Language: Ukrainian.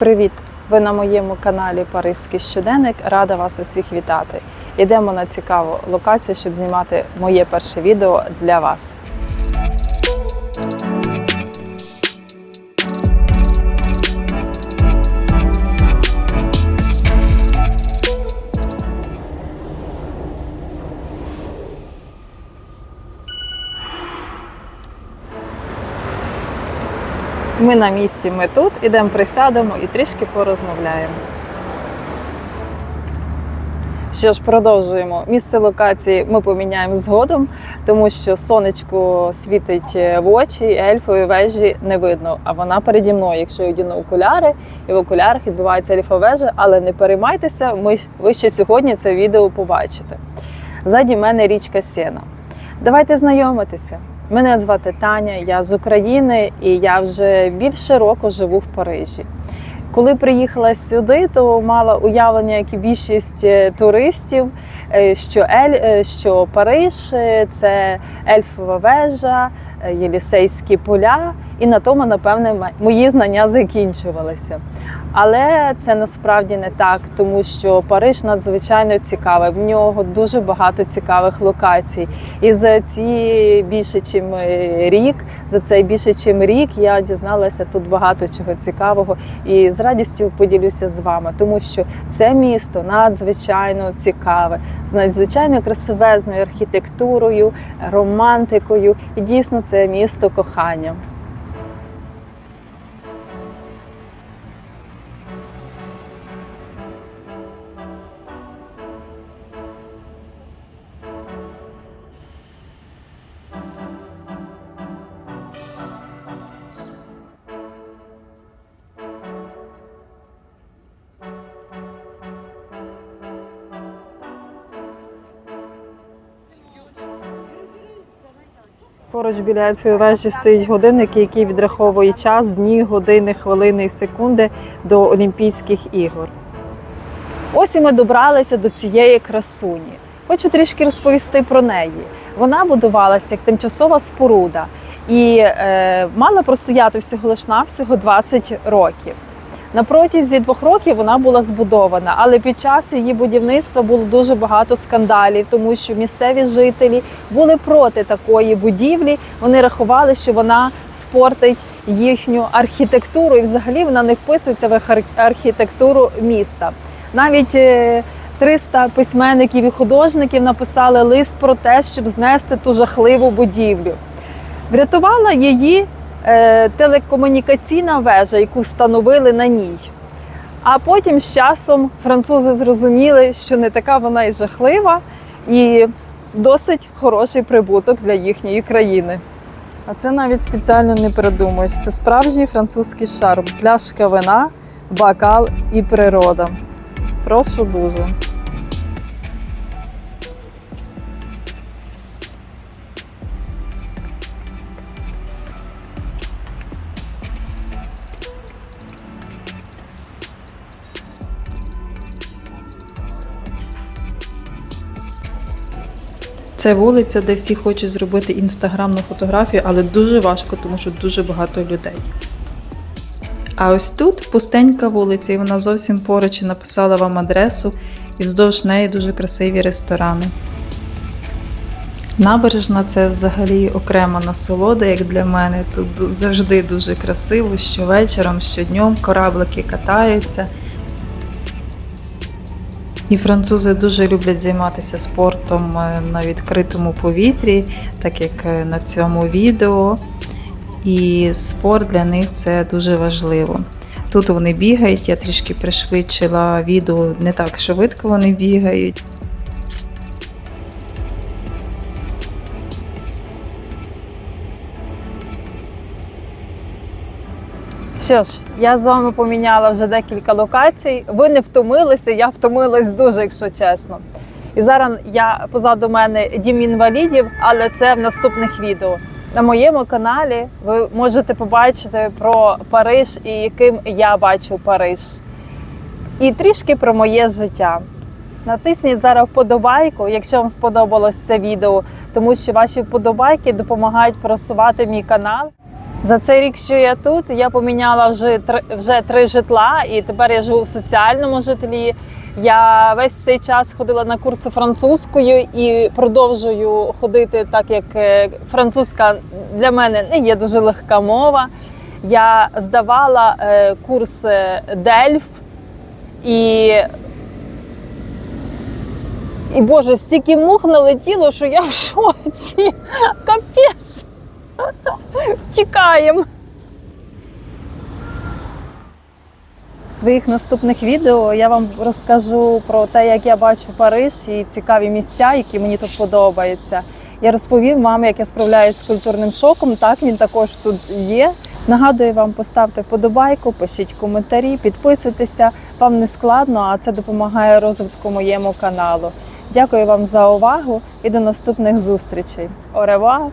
Привіт! Ви на моєму каналі Паризький щоденник. Рада вас усіх вітати. Йдемо на цікаву локацію, щоб знімати моє перше відео для вас. Ми на місці, ми тут, ідемо присядемо і трішки порозмовляємо. Що ж, продовжуємо. Місце локації ми поміняємо згодом, тому що сонечко світить в очі, і ельфової вежі не видно. А вона переді мною, якщо я одіну окуляри, і в окулярах відбувається ельфова вежа, але не переймайтеся, ми, ви ще сьогодні це відео побачите. Ззаді мене річка Сена. Давайте знайомитися. Мене звати Таня, я з України і я вже більше року живу в Парижі. Коли приїхала сюди, то мала уявлення, як і більшість е, туристів, е, що Ель, е, що Париж це ельфова вежа, Єлісейські поля, і на тому, напевне, мої знання закінчувалися. Але це насправді не так, тому що Париж надзвичайно цікавий. В нього дуже багато цікавих локацій. І за ці більше, ніж рік, за цей більше, ніж рік, я дізналася тут багато чого цікавого і з радістю поділюся з вами, тому що це місто надзвичайно цікаве, з надзвичайно красивезною архітектурою, романтикою. І дійсно це місто кохання. Поруч біля ельфової вежі стоїть годинник, який відраховує час, дні, години, хвилини і секунди до Олімпійських ігор. Ось і ми добралися до цієї красуні. Хочу трішки розповісти про неї. Вона будувалася як тимчасова споруда і е, мала простояти всього лиш навсього 20 років. На протязі двох років вона була збудована, але під час її будівництва було дуже багато скандалів, тому що місцеві жителі були проти такої будівлі. Вони рахували, що вона спортить їхню архітектуру, і взагалі вона не вписується в архітектуру міста. Навіть е, 300 письменників і художників написали лист про те, щоб знести ту жахливу будівлю. Врятувала її е, телекомунікаційна вежа, яку встановили на ній. А потім з часом французи зрозуміли, що не така вона і жахлива, і досить хороший прибуток для їхньої країни. А це навіть спеціально не придумаєш. Це справжній французький шарм, пляшка вина, бокал і природа. Прошу дуже. Це вулиця, де всі хочуть зробити інстаграмну фотографію, але дуже важко, тому що дуже багато людей. А ось тут пустенька вулиця, і вона зовсім поруч написала вам адресу, і вздовж неї дуже красиві ресторани. Набережна це взагалі окрема насолода, як для мене. Тут завжди дуже красиво, що вечором, що днем кораблики катаються. І французи дуже люблять займатися спортом е, на відкритому повітрі, так як е, на цьому відео. І спорт для них це дуже важливо. Тут вони бігають, я трішки пришвидшила відео, не так швидко вони бігають. Що ж, я з вами поміняла вже декілька локацій. Ви не втомилися, я втомилась дуже, якщо чесно. І зараз я позаду мене дім інвалідів, але це в наступних відео. На моєму каналі ви можете побачити про Париж і яким я бачу Париж. І трішки про моє життя. Натисніть зараз вподобайку, якщо вам сподобалось це відео, тому що ваші вподобайки допомагають просувати мій канал. За цей рік, що я тут, я поміняла вже три, вже три житла, і тепер я живу в соціальному житлі. Я весь цей час ходила на курси французькою і продовжую ходити, так як е, французька для мене не є дуже легка мова. Я здавала е, курс Дельф і. І Боже, стільки мух налетіло, що я в шоці. Капець. Тікаємо. В своїх наступних відео я вам розкажу про те, як я бачу Париж і цікаві місця, які мені тут подобаються. Я розповім вам, як я справляюсь з культурним шоком. Так він також тут є. Нагадую вам, поставте вподобайку, пишіть коментарі, підписуйтеся. Вам не складно, а це допомагає розвитку моєму каналу. Дякую вам за увагу і до наступних зустрічей. Орева!